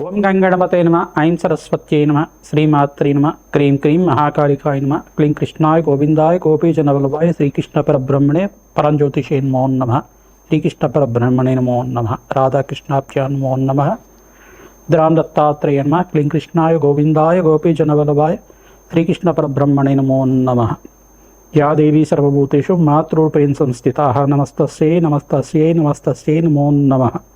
ఓం గంగణపతే నమ. ఐం సరస్వత్యై నమ. శ్రీమాత్రి నమ. క్రీం క్రీం మహాకాళికాయ నమ. క్లీం కృష్ణాయ గోవిందాయ గోపీజనవల్లభాయ శ్రీకృష్ణ పరబ్రహ్మణే పరంజ్యోతిషే నమో నమ. శ్రీకృష్ణ పరబ్రహ్మణే నమో నమ. రాధాకృష్ణాభ్యా నమో నమ. ద్రాం దత్తాత్రేయ నమ. క్లీం కృష్ణాయ గోవిందాయ గోపీజనవల్లభాయ శ్రీకృష్ణ పరబ్రహ్మణే నమో నమ. యా దేవీ సర్వభూతేషు మాతృరూపేణ సంస్థిత. నమస్తస్యై నమస్తస్యై నమస్తస్యై నమో నమః.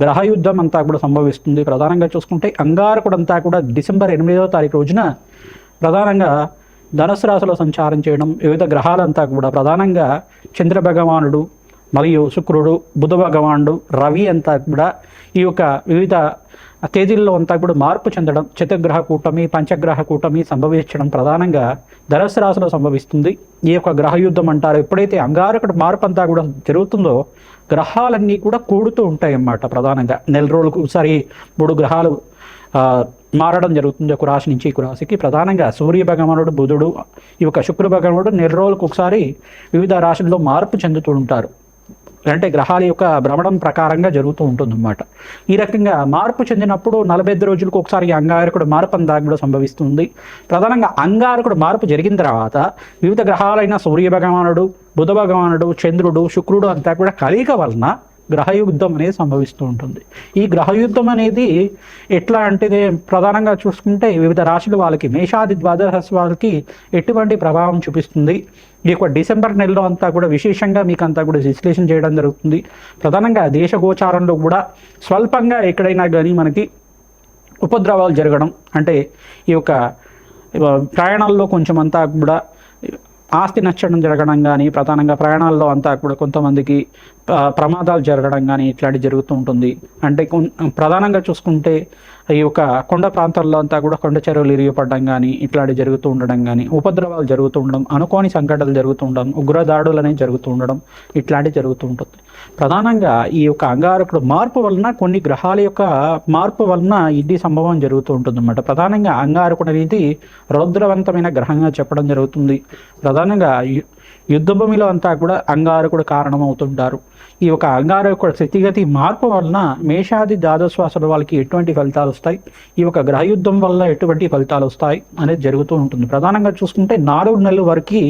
గ్రహయుద్ధం అంతా కూడా సంభవిస్తుంది. ప్రధానంగా చూసుకుంటే అంగారకుడు అంతా కూడా డిసెంబర్ ఎనిమిదవ తారీఖు రోజున ప్రధానంగా ధనుసు రాశిలో సంచారం చేయడం వివిధ గ్రహాలంతా కూడా ప్రధానంగా చంద్ర భగవానుడు మరియు శుక్రుడు బుధ భగవానుడు రవి అంతా కూడా ఈ యొక్క వివిధ తేదీల్లో అంతా కూడా మార్పు చెందడం చతుర్గ్రహ కూటమి పంచగ్రహ కూటమి సంభవించడం ప్రధానంగా ధనుసు రాశిలో సంభవిస్తుంది. ఈ యొక్క గ్రహయుద్ధం అంటారు. ఎప్పుడైతే అంగారకుడు మార్పు అంతా కూడా జరుగుతుందో గ్రహాలన్నీ కూడా కూడుతూ ఉంటాయి అన్నమాట ప్రధానంగా. నెల రోజులకు ఒకసారి మూడు గ్రహాలు మారడం జరుగుతుంది. ఒక రాశి నుంచి ఈ రాశికి. ప్రధానంగా సూర్య భగవానుడు బుధుడు ఈ యొక్క శుక్ర భగవానుడు నెల రోజులకు ఒకసారి వివిధ రాశుల్లో మార్పు చెందుతూ ఉంటారు. అంటే గ్రహాల యొక్క భ్రమణం ప్రకారంగా జరుగుతూ ఉంటుందన్నమాట. ఈ రకంగా మార్పు చెందినప్పుడు నలభై ఐదు రోజులకు ఒకసారి అంగారకుడు మార్పు అందాక కూడా సంభవిస్తుంది. ప్రధానంగా అంగారకుడు మార్పు జరిగిన తర్వాత వివిధ గ్రహాలైన సూర్య భగవానుడు బుధ భగవానుడు చంద్రుడు శుక్రుడు అంతా కూడా కలియక వలన గ్రహయుద్ధం అనేది సంభవిస్తూ ఉంటుంది. ఈ గ్రహయుద్ధం అనేది ఎట్లా అంటే ప్రధానంగా చూసుకుంటే వివిధ రాశుల వాళ్ళకి మేషాది ద్వాదశ రాశి వాళ్ళకి ఎటువంటి ప్రభావం చూపిస్తుంది. ఈ యొక్క డిసెంబర్ నెలలో అంతా కూడా విశేషంగా మీకు అంతా కూడా విశ్లేషణ చేయడం జరుగుతుంది. ప్రధానంగా దేశ గోచారంలో కూడా స్వల్పంగా ఎక్కడైనా కానీ మనకి ఉపద్రవాలు జరగడం అంటే ఈ యొక్క ప్రయాణాల్లో కొంచెం అంతా కూడా ఆస్తి నచ్చడం జరగడం కానీ ప్రధానంగా ప్రయాణాల్లో అంతా కూడా కొంతమందికి ప్రమాదాలు జరగడం కానీ ఇట్లాంటి జరుగుతూ ఉంటుంది. అంటే ప్రధానంగా చూసుకుంటే ఈ యొక్క కొండ ప్రాంతాల్లో అంతా కూడా కొండ చెరువులు ఇరిగిపడడం కానీ ఇట్లాంటి జరుగుతూ ఉండడం కానీ ఉపద్రవాలు జరుగుతూ ఉండడం అనుకోని సంఘటనలు జరుగుతూ ఉండడం ఉగ్రదాడులు అనేవి జరుగుతూ ఉండడం ఇట్లాంటివి జరుగుతూ ఉంటుంది. ప్రధానంగా ఈ యొక్క అంగారకుడు మార్పు వలన కొన్ని గ్రహాల యొక్క మార్పు వలన ఇది సంభవం జరుగుతూ ఉంటుంది అన్నమాట ప్రధానంగా అంగారకుడు అనేది రౌద్రవంతమైన గ్రహంగా చెప్పడం జరుగుతుంది. ప్రధానంగా యుద్ధభూమిలో యుద్ధ భూమిలో అంతా కూడా అంగారకుడు కారణమవుతుంటారు. ఈ యొక్క అంగారకుడు స్థితిగతి మార్పు వలన మేషాది ద్వాదశ్వాసుల వాళ్ళకి ఎటువంటి ఫలితాలు వస్తాయి? ఈ యొక్క గ్రహయుద్ధం వల్ల ఎటువంటి ఫలితాలు వస్తాయి అనేది జరుగుతూ ఉంటుంది. ప్రధానంగా చూసుకుంటే నాలుగు నెలల వరకు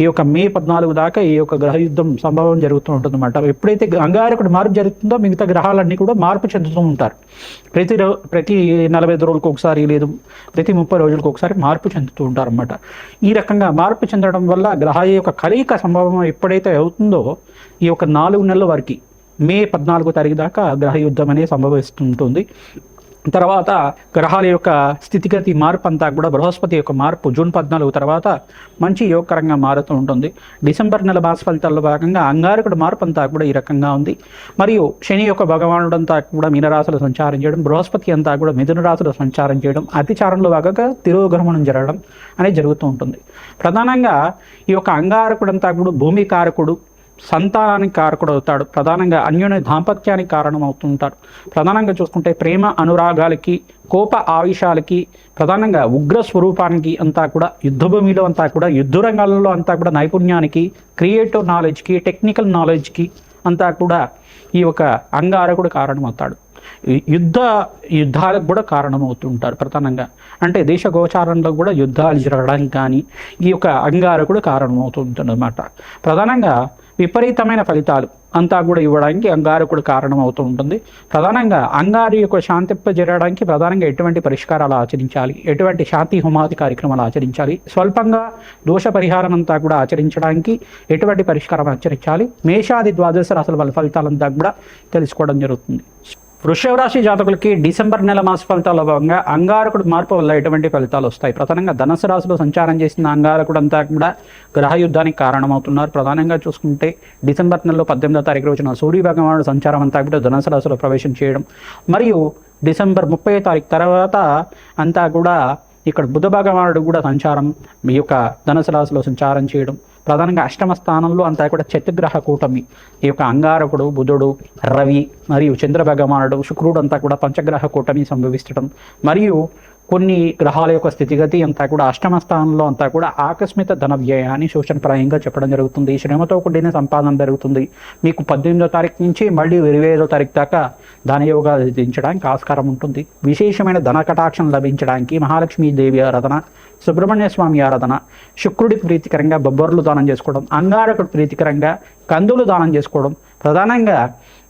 ఈ యొక్క మే పద్నాలుగు దాకా ఈ యొక్క గ్రహయుద్ధం సంభవం జరుగుతూ ఉంటుంది అనమాట ఎప్పుడైతే అంగారకుడు మార్పు జరుగుతుందో మిగతా గ్రహాలన్నీ కూడా మార్పు చెందుతూ ఉంటారు. ప్రతి రో ప్రతి నలభై ఐదు రోజులకు ఒకసారి లేదు ప్రతి ముప్పై రోజులకు ఒకసారి మార్పు చెందుతూ ఉంటారు అనమాట ఈ రకంగా మార్పు చెందడం వల్ల గ్రహాల యొక్క కలయిక సంభవం ఎప్పుడైతే అవుతుందో ఈ యొక్క నాలుగు నెలల వరకు మే పద్నాలుగో తారీఖు దాకా గ్రహ యుద్ధం అనేది సంభవిస్తుంటుంది. తర్వాత గ్రహాల యొక్క స్థితిగతి మార్పు అంతా కూడా బృహస్పతి యొక్క మార్పు జూన్ పద్నాలుగు తర్వాత మంచి యోగకరంగా మారుతూ ఉంటుంది. డిసెంబర్ నెల మాస ఫలితాల్లో భాగంగా అంగారకుడు మార్పు అంతా కూడా ఈ రకంగా ఉంది. మరియు శని యొక్క భగవానుడు అంతా కూడా మీనరాశులు సంచారం చేయడం బృహస్పతి అంతా కూడా మిథున రాశులు సంచారం చేయడం అతిచారంలో భాగంగా తిరోగమనం జరగడం అనేది జరుగుతూ ఉంటుంది. ప్రధానంగా ఈ యొక్క అంగారకుడు అంతా కూడా భూమి కారకుడు సంతానానికి కారకుడు అవుతాడు ప్రధానంగా అన్యోన్య దాంపత్యానికి కారణం అవుతుంటాడు ప్రధానంగా చూసుకుంటే ప్రేమ అనురాగాలకి కోప ఆవేశాలకి ప్రధానంగా ఉగ్ర స్వరూపానికి అంతా కూడా యుద్ధ భూమిలో అంతా కూడా యుద్ధ రంగాలలో అంతా కూడా నైపుణ్యానికి క్రియేటివ్ నాలెడ్జ్కి టెక్నికల్ నాలెడ్జ్కి అంతా కూడా ఈ యొక్క అంగారకుడు కారణమవుతాడు. ఈ యుద్ధ యుద్ధాలకు కూడా కారణమవుతుంటారు ప్రధానంగా. అంటే దేశ గోచారంలో కూడా యుద్ధాలు జరగడానికి కానీ ఈ యొక్క అంగారకుడు కారణమవుతుంటుందన్నమాట ప్రధానంగా విపరీతమైన ఫలితాలు అంతా కూడా ఇవ్వడానికి అంగారకుడు కారణం అవుతూ ఉంటుంది. ప్రధానంగా అంగారు యొక్క శాంతింప జరగడానికి ప్రధానంగా ఎటువంటి పరిష్కారాలు ఆచరించాలి? ఎటువంటి శాంతి హోమాది కార్యక్రమాలు ఆచరించాలి? స్వల్పంగా దోష పరిహారం అంతా కూడా ఆచరించడానికి ఎటువంటి పరిష్కారం ఆచరించాలి? మేషాది ద్వాదశ రాసుల వాళ్ళ ఫలితాలంతా కూడా తెలుసుకోవడం జరుగుతుంది. వృషభ రాశి జాతకులకి డిసెంబర్ నెల మాస ఫలితాల్లో భాగంగా అంగారకుడు మార్పు వల్ల ఎటువంటి ఫలితాలు వస్తాయి? ప్రధానంగా ధనుసు రాశిలో సంచారం చేసిన అంగారకుడు అంతా కూడా గ్రహ యుద్ధానికి కారణమవుతున్నారు. ప్రధానంగా చూసుకుంటే డిసెంబర్ నెలలో పద్దెనిమిదో తారీఖు రోజున సూర్య భగవానుడు సంచారం అంతా కూడా ధనుసు రాశిలో ప్రవేశం చేయడం. మరియు డిసెంబర్ ముప్పై తారీఖు తర్వాత అంతా కూడా ఇక్కడ బుధ భగవానుడు కూడా సంచారం మీ యొక్క ధనుసు రాశిలో సంచారం చేయడం. ప్రధానంగా అష్టమ స్థానంలో అంతా కూడా చతుగ్రహ కూటమి. ఈ యొక్క అంగారకుడు బుధుడు రవి మరియు చంద్ర భగవానుడు శుక్రుడు అంతా కూడా పంచగ్రహ కూటమి సంభవిస్తడం మరియు కొన్ని గ్రహాల యొక్క స్థితిగతి అంతా కూడా అష్టమ స్థానంలో అంతా కూడా ఆకస్మిక ధన వ్యయాన్ని శోషణప్రాయంగా చెప్పడం జరుగుతుంది. శ్రమతో కూడిన సంపాదన జరుగుతుంది మీకు పద్దెనిమిదో తారీఖు నుంచి మళ్ళీ ఇరవై ఐదో తారీఖు దాకా ధనయోగాలు దించడానికి ఆస్కారం ఉంటుంది. విశేషమైన ధన కటాక్షం లభించడానికి మహాలక్ష్మీ దేవి ఆరాధన సుబ్రహ్మణ్య స్వామి ఆరాధన శుక్రుడి ప్రీతికరంగా బొబ్బర్లు దానం చేసుకోవడం అంగారకుడు ప్రీతికరంగా కందులు దానం చేసుకోవడం ప్రధానంగా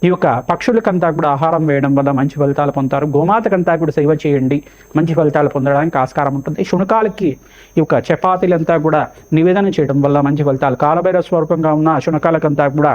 ఈ యొక్క పక్షులకంతా కూడా ఆహారం వేయడం వల్ల మంచి ఫలితాలు పొందుతారు. గోమాతకంతా కూడా సేవ చేయండి. మంచి ఫలితాలు పొందడానికి ఆస్కారం ఉంటుంది. శునకాలకి ఈ యొక్క చపాతీలంతా కూడా నివేదన చేయడం వల్ల మంచి ఫలితాలు. కాలభైర స్వరూపంగా ఉన్న శునకాలకంతా కూడా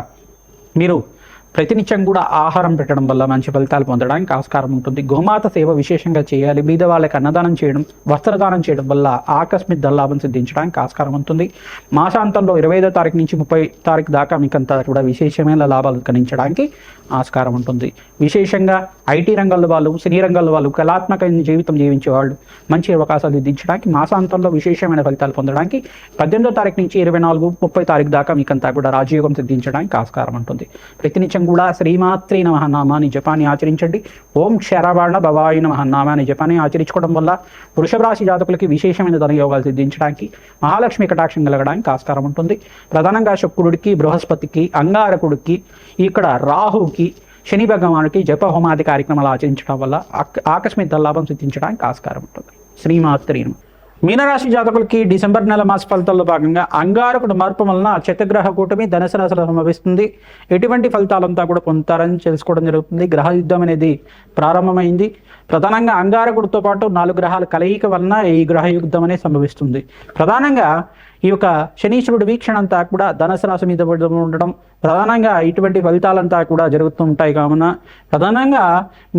మీరు ప్రతినిత్యం కూడా ఆహారం పెట్టడం వల్ల మంచి ఫలితాలు పొందడానికి ఆస్కారం ఉంటుంది. గోమాత సేవ విశేషంగా చేయాలి. బీద వాళ్ళకి అన్నదానం చేయడం వస్త్రదానం చేయడం వల్ల ఆకస్మిక ధనలాభం సిద్ధించడానికి ఆస్కారం ఉంటుంది. మాసాంతంలో ఇరవై ఐదో తారీఖు నుంచి ముప్పై తారీఖు దాకా మీకంతా కూడా విశేషమైన లాభాలు గణించడానికి ఆస్కారం ఉంటుంది. విశేషంగా ఐటీ రంగంలో వాళ్ళు సినీ రంగంలో వాళ్ళు కళాత్మక జీవితం జీవించే వాళ్ళు మంచి అవకాశాలు సిద్ధించడానికి మాసాంతంలో విశేషమైన ఫలితాలు పొందడానికి పద్దెనిమిదో తారీఖు నుంచి ఇరవై నాలుగు ముప్పై తారీఖు దాకా మీకంతా కూడా రాజయోగం సిద్ధించడానికి ఆస్కారం ఉంటుంది. ప్రతినిత్యం కూడా శ్రీమాత్రి నమహనామాని నామాన్ని జపాన్ని ఆచరించండి. ఓం క్షరవాణ భవాయి నమః నామాన్ని జపాన్ని ఆచరించుకోవడం వల్ల వృషభ రాశి జాతకులకి విశేషమైన ధనయోగాలు సిద్ధించడానికి మహాలక్ష్మి కటాక్షం కలగడానికి ఆస్కారం ఉంటుంది. ప్రధానంగా శుక్రుడికి బృహస్పతికి అంగారకుడికి ఇక్కడ రాహుకి శని భగవానుడికి జప హోమాది కార్యక్రమాలు ఆచరించడం వల్ల ఆకస్మిక లాభం సిద్ధించడానికి ఆస్కారం ఉంటుంది. శ్రీమాత్రి మీనరాశి జాతకులకి డిసెంబర్ నెల మాస ఫలితాల్లో భాగంగా అంగారకుడు మార్పు వలన చిత్తగ్రహ కూటమి ధనుసు రాశిలో సంభవిస్తుంది. ఎటువంటి ఫలితాలంతా కూడా పొందుతారని తెలుసుకోవడం జరుగుతుంది. గ్రహ యుద్ధం అనేది ప్రారంభమైంది. ప్రధానంగా అంగారకుడితో పాటు నాలుగు గ్రహాల కలయిక వలన ఈ గ్రహ యుద్ధం అనేది సంభవిస్తుంది. ప్రధానంగా ఈ యొక్క శనీశ్వరుడు వీక్షణ అంతా కూడా ధనుసు రాశి మీద ఉండడం ప్రధానంగా ఇటువంటి ఫలితాలంతా కూడా జరుగుతూ ఉంటాయి కావున ప్రధానంగా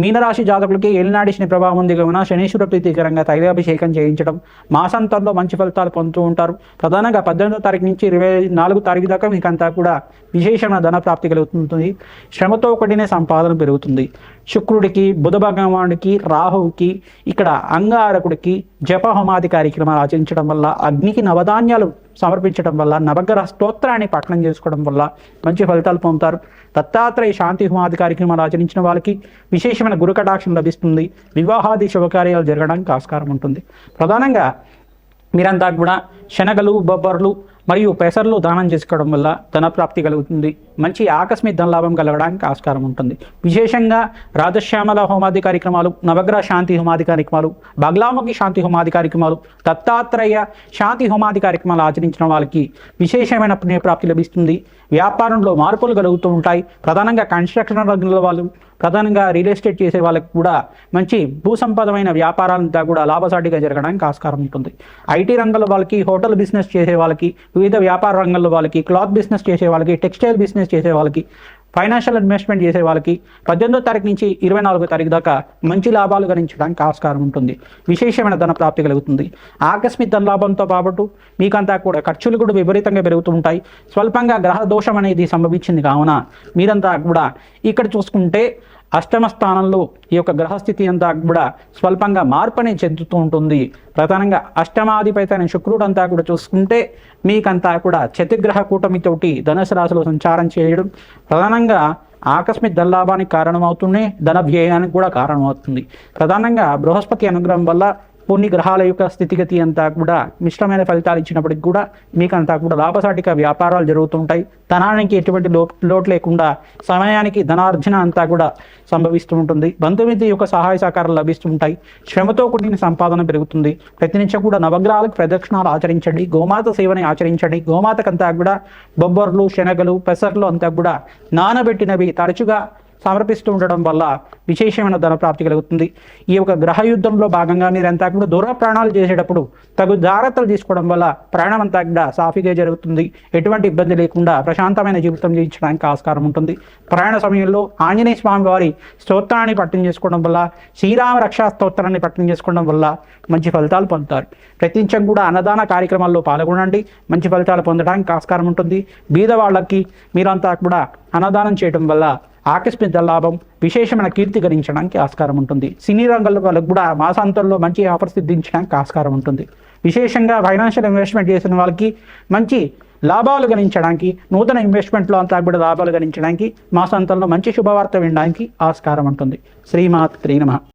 మీనరాశి జాతకులకి ఏలినాడి శని ప్రభావం ఉంది కావున శనీశ్వర ప్రీతికరంగా తైలాభిషేకం చేయించడం మాసాంతంలో మంచి ఫలితాలు పొందుతూ ఉంటారు. ప్రధానంగా పద్దెనిమిదో తారీఖు నుంచి ఇరవై నాలుగు తారీఖు దాకా మీకంతా కూడా విశేషమైన ధన ప్రాప్తి కలుగుతుంది. శ్రమతో కూడిన సంపాదన పెరుగుతుంది. శుక్రుడికి బుధ భగవానుడికి రాహువుకి ఇక్కడ అంగారకుడికి జపహోమాది కార్యక్రమాలు ఆచరించడం వల్ల అగ్నికి నవధాన్యాలు సమర్పించడం వల్ల నవగ్రహ స్తోత్రాన్ని పఠనం చేసుకోవడం వల్ల మంచి ఫలితాలు పొందుతారు. దత్తాత్రేయ శాంతి హోమాది కార్యక్రమాలు ఆచరించిన వాళ్ళకి విశేషమైన గురు కటాక్షం లభిస్తుంది. వివాహాది శుభకార్యాలు జరగడానికి ఆస్కారం ఉంటుంది. ప్రధానంగా మీరంతా కూడా శనగలు బొబ్బర్లు మరియు పెసర్లు దానం చేసుకోవడం వల్ల ధనప్రాప్తి కలుగుతుంది. మంచి ఆకస్మిక ధనలాభం కలగడానికి ఆస్కారం ఉంటుంది. విశేషంగా రాజశ్యామల హోమాది కార్యక్రమాలు నవగ్రహ శాంతి హోమాది కార్యక్రమాలు బగ్లాముఖి శాంతి హోమాది కార్యక్రమాలు దత్తాత్రేయ శాంతి హోమాది కార్యక్రమాలు ఆచరించిన వాళ్ళకి విశేషమైన పుణ్యప్రాప్తి లభిస్తుంది. వ్యాపారంలో మార్పులు కలుగుతూ ఉంటాయి. ప్రధానంగా కన్స్ట్రక్షన్ రంగంలో వాళ్ళు ప్రధానంగా రియల్ ఎస్టేట్ చేసే వాళ్ళకి కూడా మంచి భూసంపదమైన వ్యాపారాలంతా కూడా లాభసాటిగా జరగడానికి ఆస్కారం ఉంటుంది. ఐటీ రంగంలో వాళ్ళకి హోటల్ బిజినెస్ చేసే వాళ్ళకి వివిధ వ్యాపార రంగంలో వాళ్ళకి క్లాత్ బిజినెస్ చేసే వాళ్ళకి టెక్స్టైల్ బిజినెస్ చేసే వాళ్ళకి ఫైనాన్షియల్ ఇన్వెస్ట్మెంట్ చేసే వాళ్ళకి పద్దెనిమిదో తారీఖు నుంచి ఇరవై నాలుగో తారీఖు దాకా మంచి లాభాలు గణించడానికి ఆస్కారం ఉంటుంది. విశేషమైన ధన ప్రాప్తి కలుగుతుంది. ఆకస్మిక ధన లాభంతో పాటు మీకంతా కూడా ఖర్చులు కూడా విపరీతంగా పెరుగుతూ ఉంటాయి. స్వల్పంగా గ్రహ దోషం అనేది సంభవించింది కావున మీరంతా కూడా ఇక్కడ చూసుకుంటే అష్టమ స్థానంలో ఈ యొక్క గ్రహస్థితి అంతా కూడా స్వల్పంగా మార్పు చెందుతూ ఉంటుంది. ప్రధానంగా అష్టమాధిపతి అయిన శుక్రుడు అంతా కూడా చూసుకుంటే మీకంతా కూడా చతుర్గ్రహ కూటమితోటి ధనుసు రాశిలో సంచారం చేయడం ప్రధానంగా ఆకస్మిక ధనలాభానికి కారణమవుతుంది ధన వ్యయానికి కూడా కారణమవుతుంది. ప్రధానంగా బృహస్పతి అనుగ్రహం వల్ల కొన్ని గ్రహాల యొక్క స్థితిగతి అంతా కూడా మిశ్రమైన ఫలితాలు ఇచ్చినప్పటికి కూడా మీకు అంతా కూడా లాభసాటిగా వ్యాపారాలు జరుగుతుంటాయి. ధనానికి ఎటువంటి లో లోటు లేకుండా సమయానికి ధనార్జన అంతా కూడా సంభవిస్తూ ఉంటుంది. బంధుమిత్రి యొక్క సహాయ సహకారాలు లభిస్తుంటాయి. శ్రమతో కూడిన సంపాదన పెరుగుతుంది. ప్రతినిత్యం కూడా నవగ్రహాలకు ప్రదక్షిణాలు ఆచరించండి. గోమాత సేవని ఆచరించండి. గోమాతకంతా కూడా బొబ్బర్లు శనగలు పెసర్లు అంతా కూడా నానబెట్టినవి తరచుగా సమర్పిస్తూ ఉండడం వల్ల విశేషమైన ధన ప్రాప్తి కలుగుతుంది. ఈ యొక్క గ్రహ యుద్ధంలో భాగంగా మీరంతా కూడా దూర ప్రాణాలు చేసేటప్పుడు తగు జాగ్రత్తలు తీసుకోవడం వల్ల ప్రయాణం అంతా కూడా సాఫీగా జరుగుతుంది. ఎటువంటి ఇబ్బంది లేకుండా ప్రశాంతమైన జీవితం జీవించడానికి ఆస్కారం ఉంటుంది. ప్రయాణ సమయంలో ఆంజనేయ స్వామి వారి స్తోత్రాన్ని పట్టణం చేసుకోవడం వల్ల శ్రీరామ రక్షా స్తోత్రాన్ని పట్టణం చేసుకోవడం వల్ల మంచి ఫలితాలు పొందుతారు. ప్రతించం కూడా అన్నదాన కార్యక్రమాల్లో పాల్గొనండి. మంచి ఫలితాలు పొందడానికి ఆస్కారం ఉంటుంది. బీద వాళ్ళకి మీరంతా కూడా అన్నదానం చేయడం వల్ల ఆకస్మిక లాభం విశేషమైన కీర్తి గణించడానికి ఆస్కారం ఉంటుంది. సినీ రంగంలో వాళ్ళకు కూడా మాసాంతంలో మంచి ఆఫర్ సిద్ధించడానికి ఆస్కారం ఉంటుంది. విశేషంగా ఫైనాన్షియల్ ఇన్వెస్ట్మెంట్ చేసిన వాళ్ళకి మంచి లాభాలు గణించడానికి నూతన ఇన్వెస్ట్మెంట్లో అంతా కూడా లాభాలు గణించడానికి మాసాంతంలో మంచి శుభవార్త వినడానికి ఆస్కారం ఉంటుంది. శ్రీమాత్ శ్రీనమ